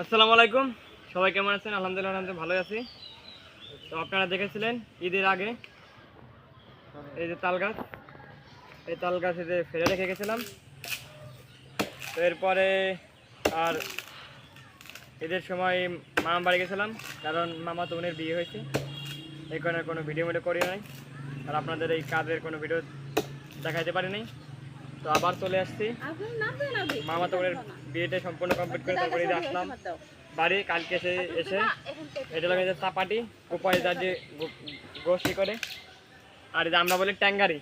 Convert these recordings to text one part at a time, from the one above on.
আসসালামু আলাইকুম। সবাই কেমন আছেন? আলহামদুলিল্লাহ আলহামদুলিল্লাহ, ভালোই আছি। তো আপনারা দেখেছিলেন ঈদের আগে এই যে তাল গাছ। এই তাল গাছ যে ফেলে রেখে গেছিলাম। তো এরপরে আর ঈদের সময় মামা বাড়ি গেছিলাম, কারণ মামা তো বোনের বিয়ে হয়েছে। এই কারণে কোনো ভিডিও মিডিও করি নাই। আর আপনাদের এই কাজের কোনো ভিডিও দেখাইতে পারি নাই। তো আবার চলে আসছি। মামা তো বোনের বিয়েটা সম্পূর্ণ কমপ্লিট করে তারপরে আসলাম। বাড়ি কালকে এসে এসে এটা লাগে চাপাটি উপায় যা যে গোষ্ঠী করে। আর যে আমরা বলি ট্যাঙ্গারি।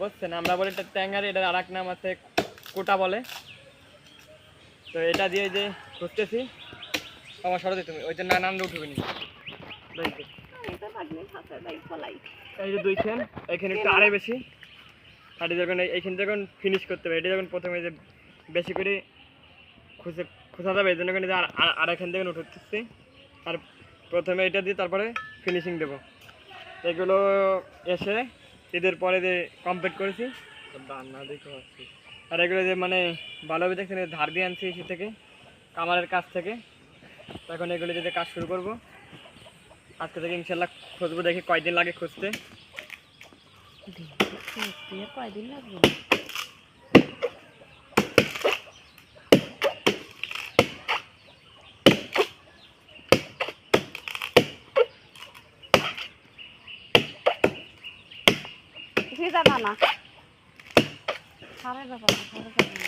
বুঝছেন? আমরা বলি এটা ট্যাঙ্গারি এটা আর নাম আছে কোটা বলে। তো এটা দিয়ে যে ঘুরতেছি আমার সরতে তুমি ওই যে না নাম উঠবে নি এই যে দুই চেন এখানে একটু আরে বেশি। আর যখন এই- এইখানে যখন ফিনিশ করতে হবে। এটা যখন প্রথমে যে বেশি করে খুঁজে খোঁজা যাবে, এই জন্য এখানে আর- এখান থেকে উঠতেছি আর প্রথমে এটা দিয়ে তারপরে ফিনিশিং দেবো। এগুলো এসে ঈদের পরে যে কমপ্লিট করেছি। আর এগুলো যে মানে ভালোভাবে দেখছেন ধার দিয়ে আনছি সে থেকে, কামারের কাছ থেকে। এখন এগুলো যদি কাজ শুরু করব, আজকে থেকে ইনশাল্লাহ খুঁজবো দেখি কয়দিন লাগে খুঁজতে। কয়দিন লাগবে? কিছুই জানা না সারে ব্যাপার না সারে যাবে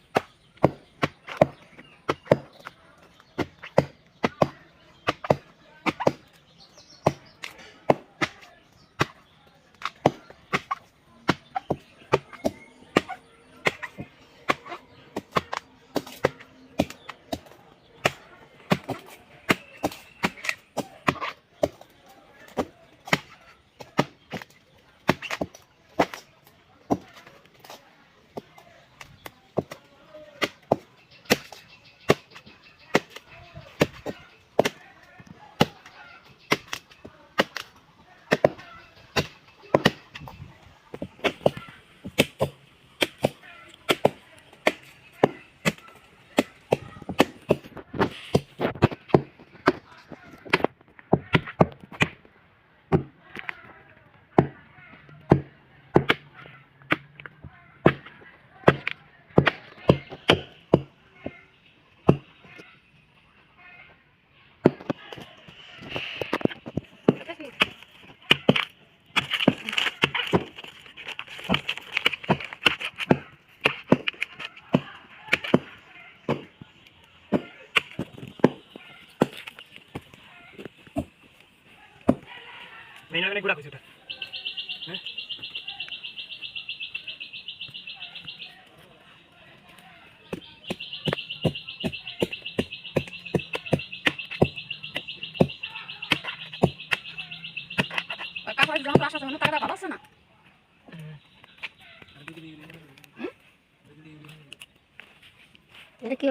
মেইন আগে গুড়া কইছে ওটা হ্যাঁ। না এটা কি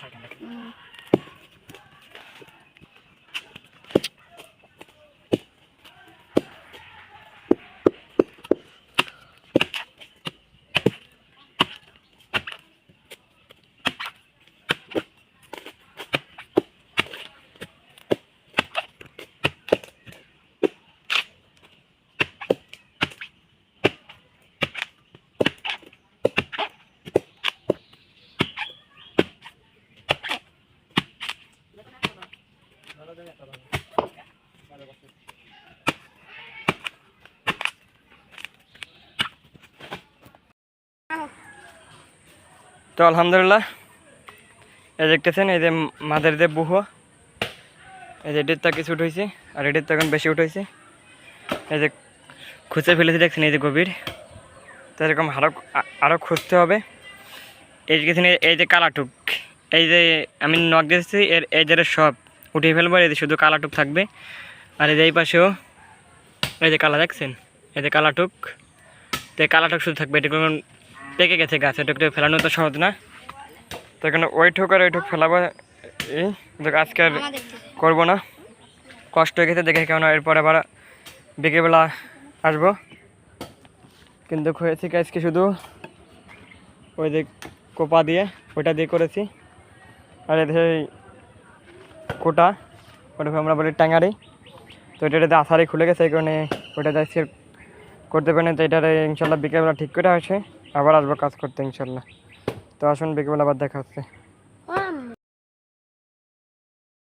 এখানে তো আলহামদুলিল্লাহ এই দেখতেছেন এই যে মাদের যে বুহ এই যে এটির তো কিছু উঠেছে আর এটির তো এখন বেশি উঠেছে এই যে খুঁজে ফেলেছি দেখছেন এই যে গভীর তো এরকম আরও আরও খুঁজতে হবে এই যে দেখছেন এই- যে কালাটুক এই যে আমি নখ দিয়েছি এর এই যে সব উঠিয়ে ফেলব এই যে শুধু কালাটুক থাকবে আর এই যে এই পাশেও এই যে কালা দেখছেন এই যে কালাটুক তো এই কালাটুক শুধু থাকবে এটা কোনো পেকে গেছে গাছ এটা একটু ফেলানো তো সহজ না। তো এখানে ওই ঠোক আর ওই ঠোক ফেলাবো। এই আজকে আর করব না। কষ্ট হয়ে গেছে দেখে কেন এরপর আবার বিকেলবেলা আসব। কিন্তু হয়েছে কি আজকে শুধু ওই যে কোপা দিয়ে ওইটা দিয়ে করেছি। আর এদের কোটা ওটাকে আমরা বলি ট্যাঙ্গারি তো এটাতে আসারি খুলে গেছে এই কারণে ওইটা যাচ্ছি করতে পারি না তো এটারে ইনশাল্লাহ বিকেলবেলা ঠিক করে আসে আবার আসব কাজ করতে ইনশাল্লাহ। তো আসুন বিকেলবেলা আবার দেখা হচ্ছে।